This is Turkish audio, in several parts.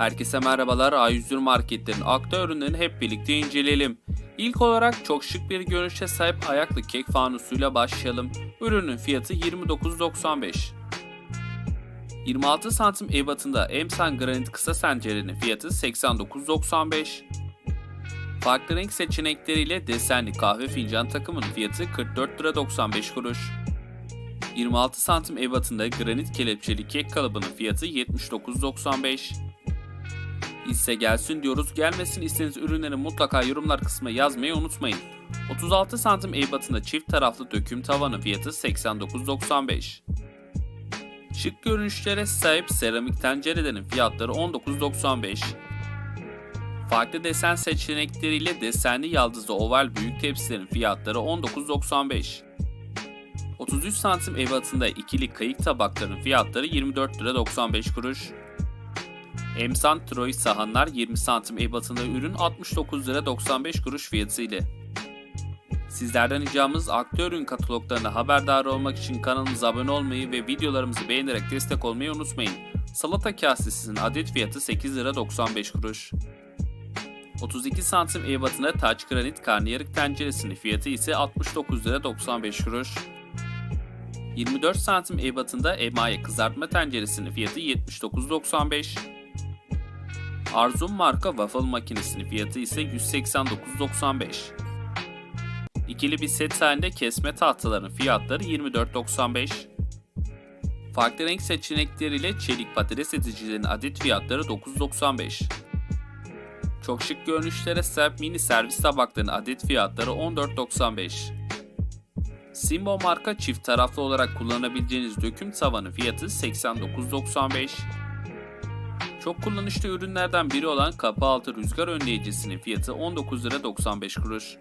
Herkese merhabalar. A101 marketlerin akta ürünlerini hep birlikte inceleyelim. İlk olarak çok şık bir görünüşe sahip ayaklı kek fanusuyla başlayalım. Ürünün fiyatı 29.95. 26 santim ebatında Emsan granit kısa sencerenin fiyatı 89.95. Farklı renk seçenekleriyle desenli kahve fincan takımının fiyatı 44 lira 95 kuruş. 26 santim ebatında granit kelepçeli kek kalıbının fiyatı 79.95. İse gelsin diyoruz. Gelmesin istediğiniz ürünleri mutlaka yorumlar kısmına yazmayı unutmayın. 36 santim ebatında çift taraflı döküm tavanın fiyatı 89.95. Şık görünüşlere sahip seramik tencerelerin fiyatları 19.95. Farklı desen seçenekleriyle desenli yaldızlı oval büyük tepsilerin fiyatları 19.95. 33 santim ebatında ikili kayık tabakların fiyatları 24 lira 95 kuruş. Emsan Troy sahanlar 20 santim ebatında ürün 69 lira 95 kuruş fiyatı ile. Sizlerden ricamız aktörün kataloglarına haberdar olmak için kanalımıza abone olmayı ve videolarımızı beğenerek destek olmayı unutmayın. Salata kasesinin adet fiyatı 8 lira 95 kuruş. 32 santim ebatında taç granit karnıyarık tenceresinin fiyatı ise 69 lira 95 kuruş. 24 santim ebatında emaye kızartma tenceresinin fiyatı 79.95. Arzum marka waffle makinesinin fiyatı ise 189.95. İkili bir set halinde kesme tahtaların fiyatları 24.95. Farklı renk seçenekleriyle çelik patates eticilerin adet fiyatları 9.95. Çok şık görünüşlere sahip mini servis tabaklarının adet fiyatları 14.95. Simbo marka çift taraflı olarak kullanabileceğiniz döküm tavanı fiyatı 89.95. Çok kullanışlı ürünlerden biri olan kapı altı rüzgar önleyicisinin fiyatı 19 lira 95 kuruş.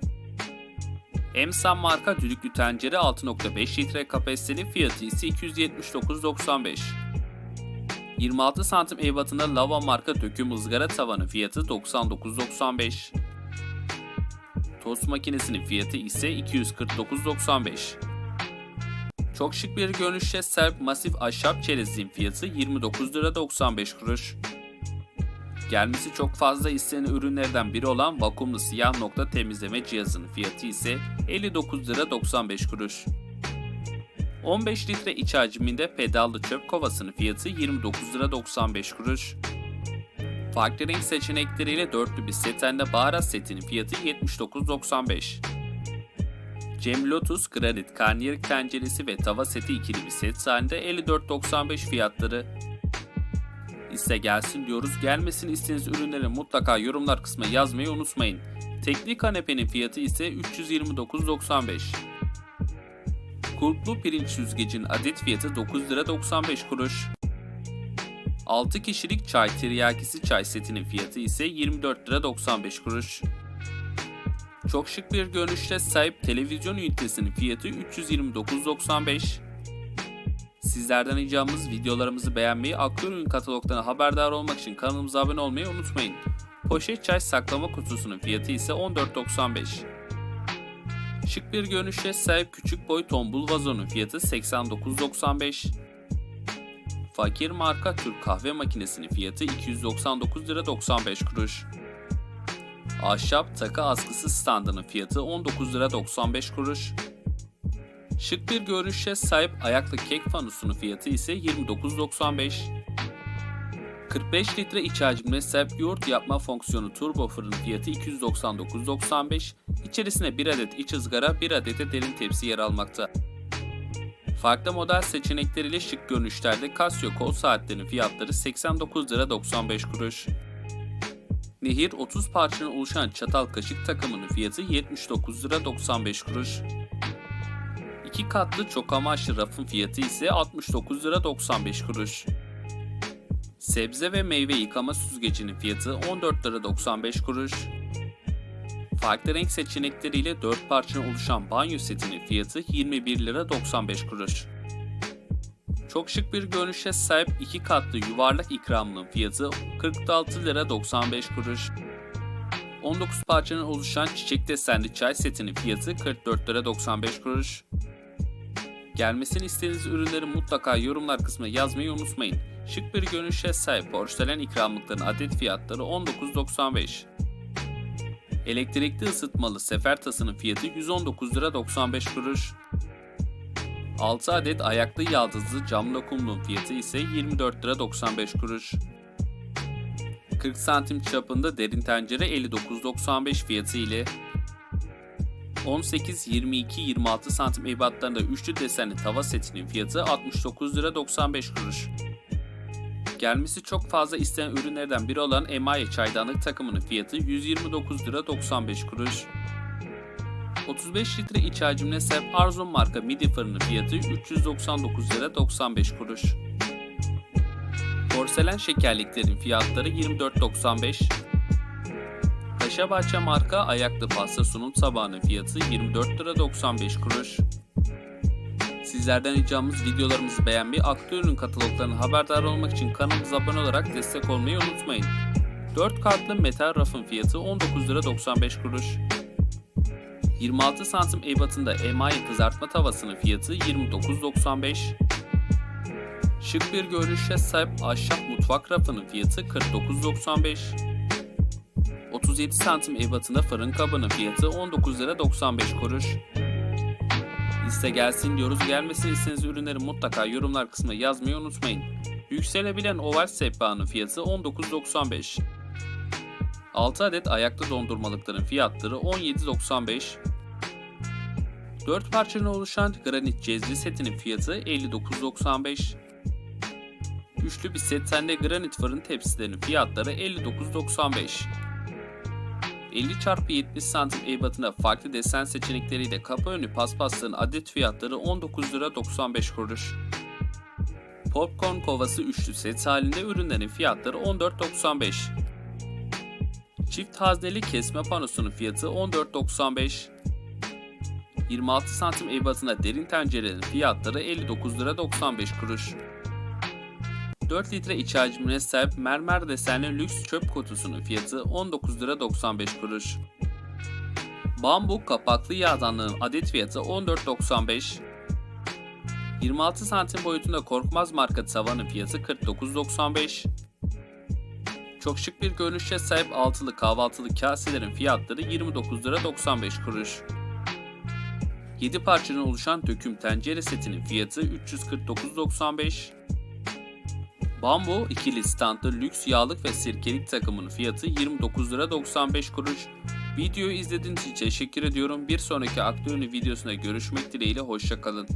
Emsan marka düdüklü tencere 6.5 litre kapasiteli fiyatı ise 279.95. 26 santim ebatında lava marka döküm ızgara tavanı fiyatı 99.95. Tost makinesinin fiyatı ise 249.95. Çok şık bir görünüşe sahip masif ahşap çerezliğin fiyatı 29 lira 95 kuruş. Gelmesi çok fazla istenen ürünlerden biri olan vakumlu siyah nokta temizleme cihazının fiyatı ise 59 lira 95 kuruş. 15 litre iç hacminde pedallı çöp kovasının fiyatı 29 lira 95 kuruş. Farklı renk seçenekleriyle dörtlü bir setende baharat setinin fiyatı 79.95. Cem Lotus Granit karnıyarık tenceresi ve tava seti ikili bir set halinde 54.95 fiyatları. İste gelsin diyoruz. Gelmesin istediğiniz ürünleri mutlaka yorumlar kısmına yazmayı unutmayın. Tekli kanepenin fiyatı ise 329.95. Kulplu pirinç süzgecin adet fiyatı 9 lira 95 kuruş. 6 kişilik çay tiryakisi çay setinin fiyatı ise 24 lira 95 kuruş. Çok şık bir görünüşe sahip televizyon ünitesinin fiyatı 329.95. Sizlerden ricamız videolarımızı beğenmeyi, aktör ürün kataloglarına haberdar olmak için kanalımıza abone olmayı unutmayın. Poşet çay saklama kutusunun fiyatı ise 14.95. Şık bir görünüşe sahip küçük boy tombul vazonun fiyatı 89.95. Fakir marka Türk kahve makinesinin fiyatı 299 lira 95 kuruş. Ahşap takı askısı standının fiyatı 19 lira 95 kuruş. Şık bir görünüşe sahip ayaklı kek fanusunun fiyatı ise 29.95. 45 litre iç hacmine sahip yoğurt yapma fonksiyonu turbo fırın fiyatı 299.95. İçerisine 1 adet iç ızgara, 1 adet de derin tepsi yer almakta. Farklı model seçenekleriyle şık görünüşlerde Casio kol saatlerinin fiyatları 89 lira 95 kuruş. Nehir 30 parçadan oluşan çatal kaşık takımının fiyatı 79 lira 95 kuruş. 2 katlı çok amaçlı rafın fiyatı ise 69 lira 95 kuruş. Sebze ve meyve yıkama süzgecinin fiyatı 14 lira 95 kuruş. Farklı renk seçenekleriyle 4 parçadan oluşan banyo setinin fiyatı 21 lira 95 kuruş. Çok şık bir görünüşe sahip 2 katlı yuvarlak ikramlığın fiyatı 46 lira 95 kuruş. 19 parçadan oluşan çiçek desenli çay setinin fiyatı 44 lira 95 kuruş. Gelmesini istediğiniz ürünleri mutlaka yorumlar kısmına yazmayı unutmayın. Şık bir görünüşe sahip porselen ikramlıkların adet fiyatları 19.95. Elektrikli ısıtmalı sefer tasının fiyatı 119 lira 95 kuruş. 6 adet ayaklı yaldızlı cam lokumluğun fiyatı ise 24 lira 95 kuruş. 40 santim çapında derin tencere 59.95 fiyatı ile 18, 22, 26 santim ebatlarında üçlü desenli tava setinin fiyatı 69 lira 95 kuruş. Gelmesi çok fazla istenen ürünlerden biri olan emaye çaydanlık takımının fiyatı 129 lira 95 kuruş. 35 litre iç hacimine sahip Arzum marka midi fırının fiyatı 399 lira 95 kuruş. Porselen şekerliklerin fiyatları 24.95. Paşabahçe marka ayaklı pasta sunum tabağının fiyatı 24 lira 95 kuruş. Sizlerden ricamız videolarımızı beğenmeyi, aktüel ürün kataloglarının haberdar olmak için kanalımıza abone olarak destek olmayı unutmayın. 4 kartlı metal rafın fiyatı 19 lira 95 kuruş. 26 santim ebatında emaye kızartma tavasının fiyatı 29.95. Şık bir görünüşe sahip ahşap mutfak rafının fiyatı 49.95. 37 santim ebatında fırın kabının fiyatı 19 lira 95 kuruş. Liste gelsin diyoruz. Gelmesini istediğiniz ürünleri mutlaka yorumlar kısmına yazmayı unutmayın. Yükselebilen oval sehpanın fiyatı 19.95. 6 adet ayaklı dondurmalıkların fiyatları 17.95. 4 parçadan oluşan granit cezvi setinin fiyatı 59.95. Üçlü bir set sende granit fırın tepsilerinin fiyatları 59.95. 50 x 70 santim ebatında farklı desen seçenekleriyle kapı önü paspasların adet fiyatları 19 lira 95 kuruş. Popcorn kovası üçlü set halinde ürünlerin fiyatları 14.95. Çift hazneli kesme panosunun fiyatı 14.95. 26 santim ebatında derin tencerelerin fiyatları 59 lira 95 kuruş. 4 litre iç hacmine sahip mermer desenli lüks çöp kutusunun fiyatı 19 lira 95 kuruş. Bambu kapaklı yağdanlığın adet fiyatı 14.95. 26 santim boyutunda Korkmaz marka tavanın fiyatı 49.95. Çok şık bir görünüşe sahip altılı kahvaltılı kaselerin fiyatları 29 lira 95 kuruş. 7 parçadan oluşan döküm tencere setinin fiyatı 349.95. Bambu ikili standlı lüks yağlık ve sirkelik takımının fiyatı 29 lira 95 kuruş. Videoyu izlediğiniz için teşekkür ediyorum. Bir sonraki aktüel videosunda görüşmek dileğiyle hoşçakalın.